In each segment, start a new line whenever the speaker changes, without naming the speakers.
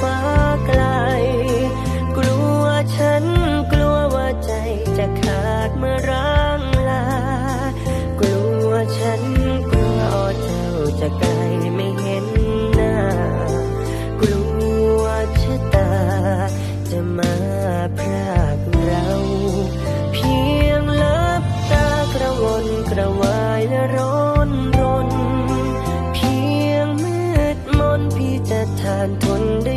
ฟ้าไกล กลัวฉันกลัวว่าใจจะขาดเมื่อร่างลา กลัวฉันกลัวเจ้าจะไกลไม่เห็นหน้า กลัวชะตาจะมาพรากเรา เพียงลับตากระวนกระวายและร้อนรน เพียงมืดมนพี่จะทานทนได้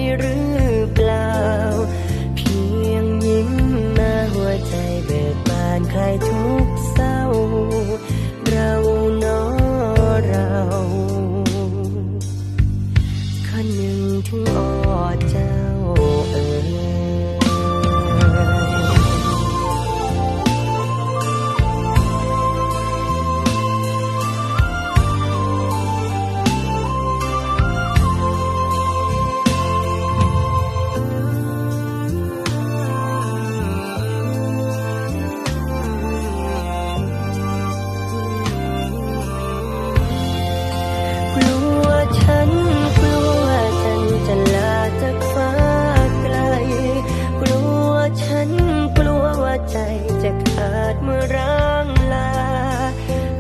ร้งลา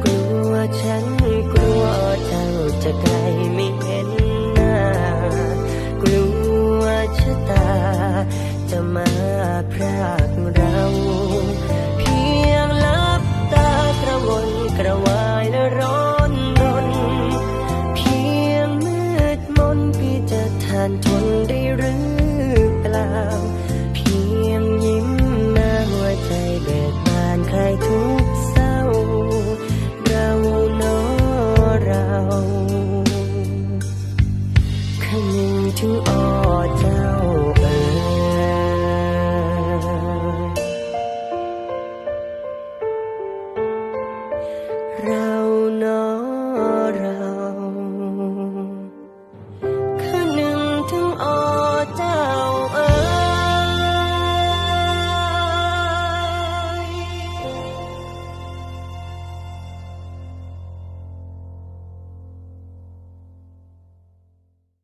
กลัวฉันกลัวเจ้าจะไกลไม่เห็นหน้ากลัวชะตา จะมาพรากเราเพียงลับตากระวนกระวายและร้อนรน เพียงมืดมนพี่จะทานท เรานอเรา